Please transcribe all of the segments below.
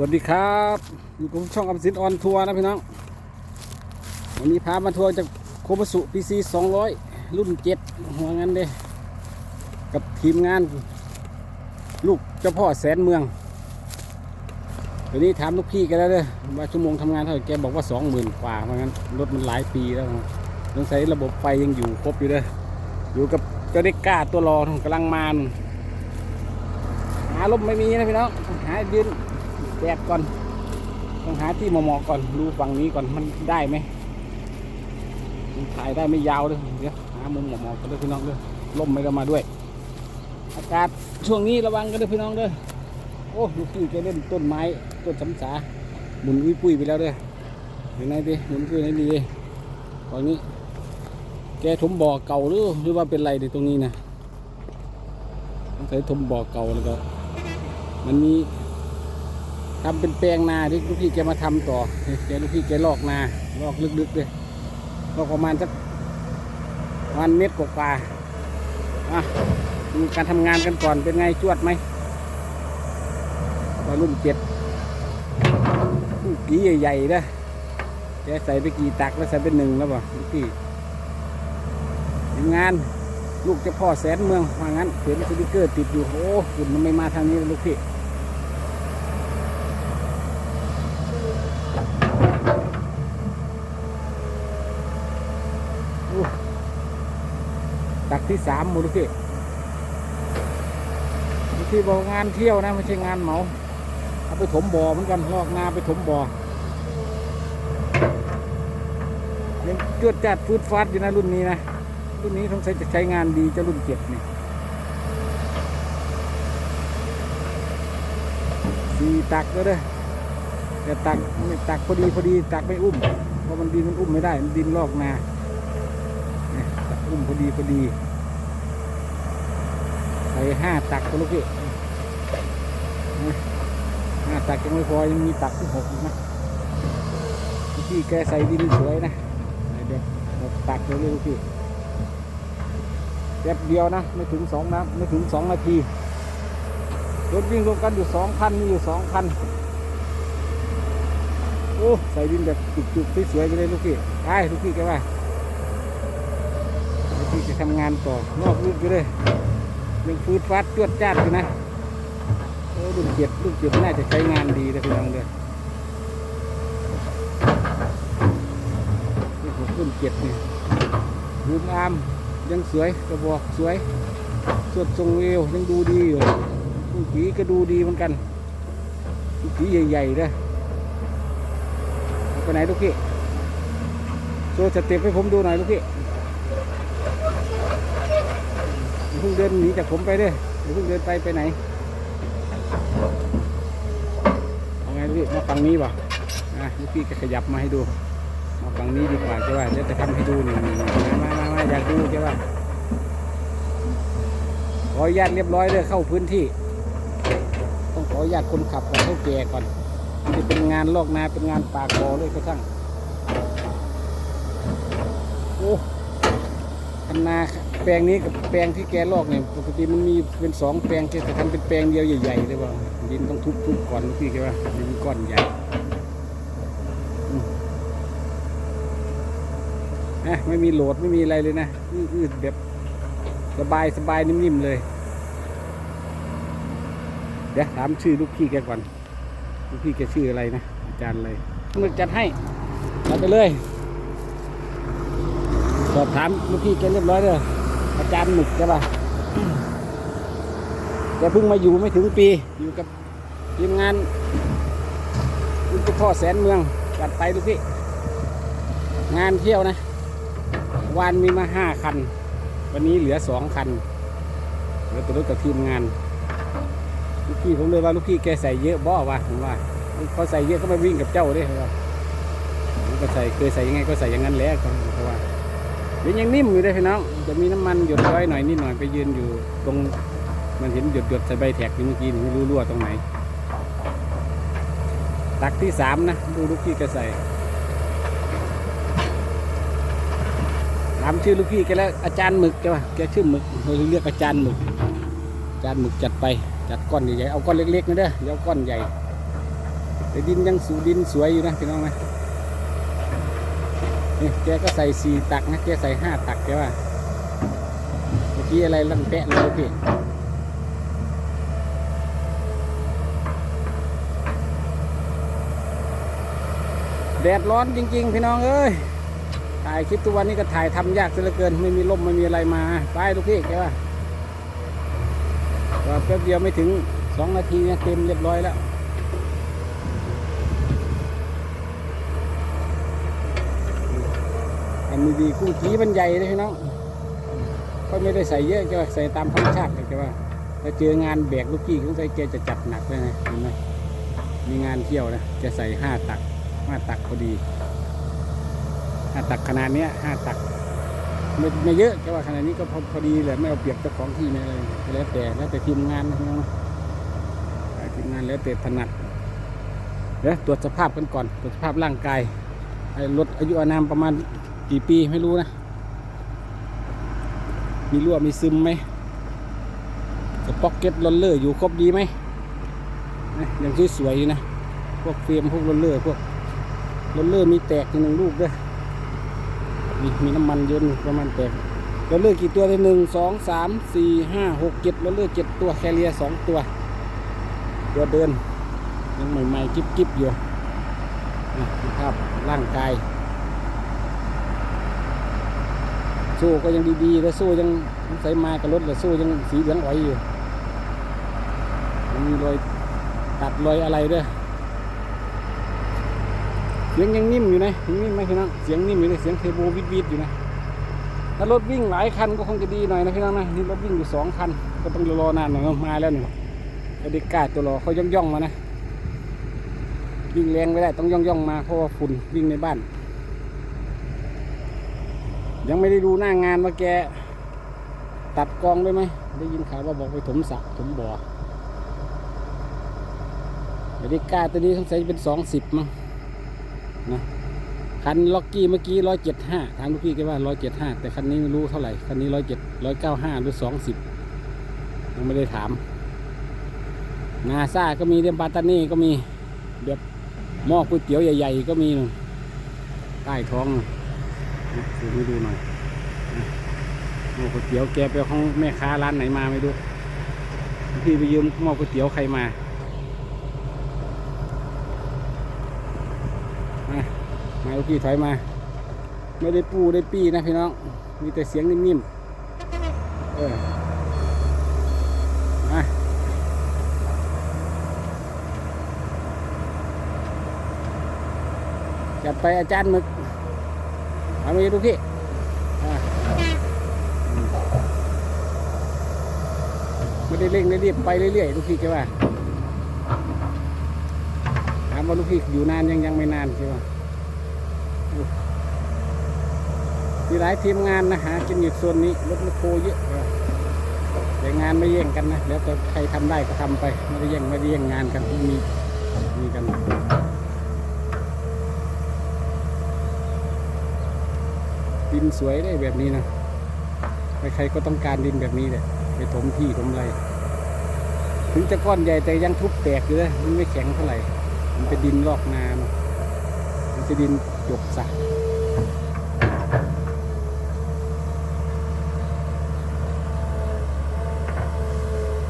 สวัสดีครับอยู่กับช่องอมสินออนทัวร์นะพี่น้องวันนี้พามาทัวร์จากโคบสุพีซีสองร้อยรุ่นเจ็ดหัวงั้นเด้กับทีมงาน ลูกเจ้าพ่อแสนเมืองเดี๋ยวนี้ถามลูกพี่กันแล้วเด้อว่าชั่วโมงทำงานเท่าไหร่แกบอกว่าสองหมื่นกว่าเพราะงั้นรถมันหลายปีแล้วต้องใช้ระบบไฟยังอยู่ครบอยู่เด้ออยู่กับเจ้าเด็กกาตัวรอกำลังมานหาลมไม่มีนะพี่น้องหายืน แดดก่อน ต้องหาที่เหมาะก่อนดูฝั่งนี้ก่อนมันได้ไหมมันถ่ายได้ไม่ยาวเลยเดี๋ยวหามุมเหมาะกันเลยพี่น้องเด้อลมไม่ได้มาด้วย อากาศช่วงนี้ระวังกันเลยพี่น้องเด้อโอ้ลูกพี่แกเล่นต้นไม้ต้นสำสาหมุนอุ้ยปุ้ยไปแล้วเด้ออยู่ไหนดิหมุนปุ้ยไหนดีตอนนี้ แกถมบ่อเก่าหรือหรือว่าเป็นไรในตรงนี้นะต้องใช้ถมบ่อเก่าแล้วก็ มันมี ทำเป็นแปลงนาที่ลูกพี่แกมาทำต่อแกลูกพี่แกลอกนาลอกลึกๆเลยลอกประมาณสักประมาณเม็ดกว่าอะมีการทำงานกันก่อนเป็นไงจวดไหมวัยรุ่นเจ็ดลูกกี่ใหญ่ๆนะแกใส่ไปกี่ตักแล้วใส่เป็นหนึ่งแล้วป่ะลูกพี่ทีมงานลูกเจ้าพ่อแสนเมืองว่างั้นเห็นสติกเกอร์ติดอยู่โอ้ฝุ่นมันไม่มาทางนี้ลูกพี่ ตักที่สามมูลพี่มูลพี่บอกงานเที่ยวนะไม่ใช่งานเหมา เอาไปถมบ่อเหมือนกันลอกนาไปถมบ่อยังจวดจัดฟืดฟาดอยู่นะรุ่นนี้นะ รุ่นนี้ต้องใช้จะใช้งานดีจ้ารุ่นเจ็ดนี่สีตักก็ได้แต่ตักไม่ตักพอดีพอดีตักไม่อุ้มเพราะมันดินมันอุ้มไม่ได้มันดินลอกนา อุ้มพอดีพอดีใส่ห้าตักก็ลูกพี่ห้าตักยังไม่พอยังมีตักที่หกอีกนะพี่แกใส่ดินสวยนะเดี๋ยวหกตักเลยลูกพี่แป๊บเดียวนะไม่ถึงสองนะไม่ถึงสองนาทีรถวิ่งรวมกันอยู่สองคันมีอยู่สองคันโอ้ใส่ดินแบบจุกๆสวยๆไปเลยลูกพี่ไปลูกพี่แกว่า ที่จะทำงานต่อนอกลูกอยู่เลยยังฟืดฟัดจวดจ้าดอยู่นะโอ้รุ่นเจ็ดรุ่นเจ็ดน่าจะใช้งานดีนะพี่น้องเด้อนี่ผมรุ่นเจ็ดนี่รูมอามยังสวยกระบอกสวยสวดทรงเอวยังดูดีอยู่ลูกผีก็ดูดีเหมือนกันลูกผีใหญ่ๆเด้อเอาไปไหนลูกพี่โชว์สเต็ปให้ผมดูหน่อยลูกพี่ อย่า เพิ่งเดินหนีจากผมไปเด้อย่าเพิ่งเดินไปไปไหนเอาไงพี่มาฝั่งนี้ป่ะอะลูกพี่จะขยับมาให้ดู มาฝั่งนี้ดีกว่าใช่ป่ะเดี๋ยวจะทำให้ดูนี่นี่นี่มามามาอยากดูใช่ป่ะขออนุญาตเรียบร้อยเลยเข้าพื้นที่ ต้องขออนุญาตคนขับกับเท่าแก่ก่อนจะเป็นงานลอกนาเป็นงานปากบอเลยก็ช่งโอ้ ทำนนาแปลงนี้กับแปลงที่แกลอกเนี่ยปกติมันมีเป็นสองแปลงที่จะทำเป็นแปลงเดียวใหญ่ๆเลยว่าดินต้องทุบๆก่อนพี่แกว่าดินก้อนใหญ่อืมอะไม่มีโหลดไม่มีอะไรเลยนะอืดแบบสบายสบายนิ่มๆเลย เดี๋ยวถามชื่อลูกพี่แกก่อนลูกพี่แกชื่ออะไรนะอาจารย์อะไรมึกจัดให้เอาไปเลย อบถามลูกพี่แกเรียบร้อยเลยอาจารย์หมึกใช่ป่ะแกเพิ่งมาอยู่ไม่ถึงปี อยู่กับทีมงานคุณพ่อแสนเมืองจัดไปลูกพี่ งานเที่ยวนะ วันมีมาห้าคัน วันนี้เหลือสองคันเหลือแต่รถกับทีมงาน ลูกพี่ผมเลยว่าลูกพี่แกใส่เยอะบ่ว่าผมว่าเขาใส่เยอะก็ไปวิ่งกับเจ้าเด้ครับก็ใส่เคยใส่ยังไงก็ใส่อย่างนั้นแหล้วเพราะว่า ดี๋ยวยังนิ่มอยู่เลยพี่น้องจะมีน้ำมันหยดย้อยหน่อยนิดหน่อยไปยืนอยู่ตรงมันเห็นหยดหยดใส่ใบแท็กอยู่เมื่อกี้นี่ไม่รู้รั่วตรงไหนตักที่สามนะดูลูกพี่แกใส่ถามชื่อลูกพี่แกแล้วอาจารย์หมึกแกว่าแกชื่อหมึกเราเรียกอาจารย์หมึกอาจารย์หมึกจัดไปจัดก้อนใหญ่ๆเอาก้อนเล็กๆนะเด้ออย่าเอาก้อนใหญ่แต่ดินยังสูดินสวยอยู่นะพี่น้องนะ นี่แกก็ใส่สี่ตักนะแกใส่ห้าตักแกว่าเมื่อกี้อะไรลั่นแปะเลยพี่แดดร้อนจริง ๆ พี่น้องเอ้ยถ่ายคลิปทุกวันนี้ก็ถ่ายทำยากซะเหลือเกิน ไม่มีลมไม่มีอะไรมาไปลูกพี่แกว่าแป๊บเดียวไม่ถึงสองนาทีเนี่ยเต็มเรียบร้อยแล้ว อั นนี้ดีกุ้งกีมันใหญ่เลยพี่น้องก็ไม่ได้ใส่เยอะจะใส่ตามธรรมชาติเลยแต่ว่าถ้าเจองานแบกลูกกี้ของใส่แกจะจัดหนักเลยนะเห็นไหมมีงานเที่ยวนะจะใส่ห้าตักห้าตักพอดีห้าตักขนาดเนี้ยห้าตักไม่ไม่เยอะแค่ว่าขนาดนี้ก็พอพอดีเลยไม่เอาเปรียบเจ้าของที่ไม่อะไรแล้วแต่แล้วแต่ทีมงานนะพี่น้องนะทีมงานแล้วแต่ถนัดเดี๋ยวตรวจสภาพกันก่อนตรวจสภาพร่างกายไอ้รถอายุอานามประมาณ กี่ปีไม่รู้นะ มีรั่วมีซึมไหมสป็อกเก็ตลอนเลอร์อยู่ครบดีไหมนะยังสวยๆนะ พวกเฟรมพวกลอนเลอร์พวกลอนเลอร์มีแตกหนึ่งลูกด้วยมีมีน้ำมันเยอะประมาณแตกลอนเลอร์กี่ตัวเลยหนึ่งสองสามสี่ห้าหกเจ็ดลอนเลอร์เจ็ดตัวแคเรียสองตัว ตัวเดินยังใหม่ๆกิ๊บๆอยู่นี่สภาพร่างกาย โซ่ก็ยังดีๆแล้วโซ่ยังใส่มากับรถแล้วโซ่ยังสีเหลืองอ่อยอยู่มีรอยตัดรอยอะไรด้วยเสียงยังนิ่มอยู่นะยังนิ่มไหมพี่น้องเสียงนิ่มอยู่เลยเสียงเทอร์โบวิดวิดอยู่นะถ้ารถวิ่งหลายคันก็คงจะดีหน่อยนะพี่น้องนะนี่รถวิ่งอยู่สองคัน ก็ต้องรอนานหน่อยมาแล้วหนึ่งไอ้เด็กกาตัวรอเขาย่องย่องมานะวิ่งแรงไม่ได้ต้องย่องย่องมาเพราะว่าฝุ่นวิ่งในบ้าน ยังไม่ได้ดูหน้างานว่าแก ตัดกองได้ไหม ได้ยินข่าวว่าบอกไปถมสระถมบ่อเดี๋ยวนี้ก้าตัวนี้สงสัยเป็นสองสิบมั้งนะคันล็อกกี้เมื่อกี้ร้อยเจ็ดห้าทางลูกพี่ก็ว่าร้อยเจ็ดห้าแต่คันนี้ไม่รู้เท่าไหร่ คันนี้ร้อยเจ็ดร้อยเก้าห้าหรือสองสิบยังไม่ได้ถามนาซาก็มีเดียมบาตานี่ก็มีแบบหม้อก๋วยเตี๋ยวใหญ่ ๆ ก็มีใต้ท้อง นู่นดูให้ดูหน่อยหม้อก๋วยเตี๋ยวแกไปของแม่ค้าร้านไหนมาไม่รู้พี่ไปยืมหม้อก๋วยเตี๋ยวใครมามามาลูกพี่ถอยมา ไม่ได้ปูได้ปี้นะพี่น้อง มีแต่เสียงนิ่มๆ เออมาจัดไปอาจารย์มึก เอามาดูพี่ไม่ได้เร่งได้รีบไปเรื่อยๆลูกพี่แกว่าถามว่าลูกพี่อยู่นานยังยังไม่นานใช่ไหมมีหลายทีมงานนะหากินอยู่โซนนี้รถแมคโคเยอะแต่งานไม่แย่งกันนะแล้วแต่ใครทำได้ก็ทำไปไม่ได้แย่งไม่ได้แย่งงานกันมีมีกัน ดินสวยได้แบบนี้นะใครๆก็ต้องการดินแบบนี้แหละไปถมที่ถมไรถึงจะก้อนใหญ่แต่ยังทุบแตกอยู่เลยมันไม่แข็งเท่าไหร่ มันเป็นดินลอกนาเนะมันจะดินจบสะ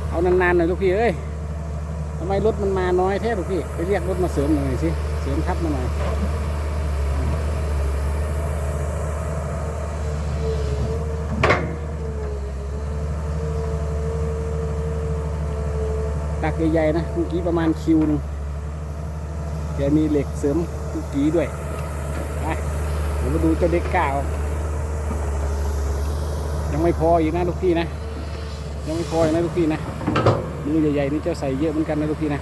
เอานานๆหน่อยลูกพี่เอ้ยทำไมรถมันมาน้อยแท้ลูกพี่ ไปเรียกรถมาเสริมหน่อยสิ เสริมทับมาหน่อย ใหญ่ๆนะเมื่อกี้ประมาณคิวนึงแกมีเหล็กเสริมเมื่อกี้ด้วยไปเดี๋ยวมาดูเจ้าเด็กก้าวยังไม่พออีกนะลูกพี่นะ ยังไม่พออีกนะลูกพี่นะมือใหญ่ๆนี่เจ้าใส่เยอะเหมือนกันนะลูกพี่นะ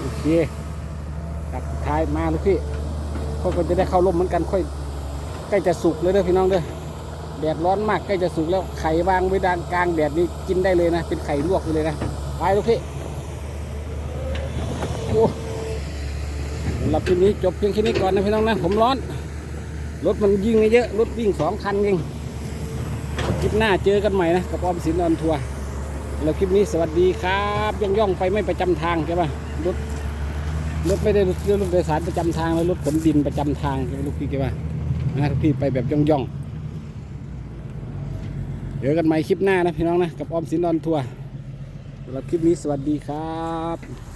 โอเคตักสุดท้ายมาลูกพี่พวกก็จะได้เข้าร่มเหมือนกันค่อยใกล้จะสุกเลยเด้อพี่น้องเด้อ แดดร้อนมากใกล้จะสุกแล้วไข่วางไว้ด้านกลางแดดนี้กินได้เลยนะ เป็นไข่ลวกเลยนะไปลูกพี่โอ้หรับคลิปนี้จบเพียงแค่นี้ก่อนนะพี่น้องนะผมร้อนรถมันยิ่งเยอะรถวิ่งสองคันเองคลิปหน้าเจอกันใหม่นะกับออมสินนอนทัวร์แล้วคลิปนี้สวัสดีครับย่องย่องไปไม่ประจำทางใช่ปะรถรถไม่ได้รถโดยสารประจำทางแล้วรถขนดินประจำทางใช่ไหมลูกพี่ใช่ปะนะครับพี่ไปแบบย่องย่อง เดี๋ยวกันใหม่คลิปหน้านะพี่น้องนะ กับออมสินดอนทัวร์สำหรับคลิปนี้สวัสดีครับ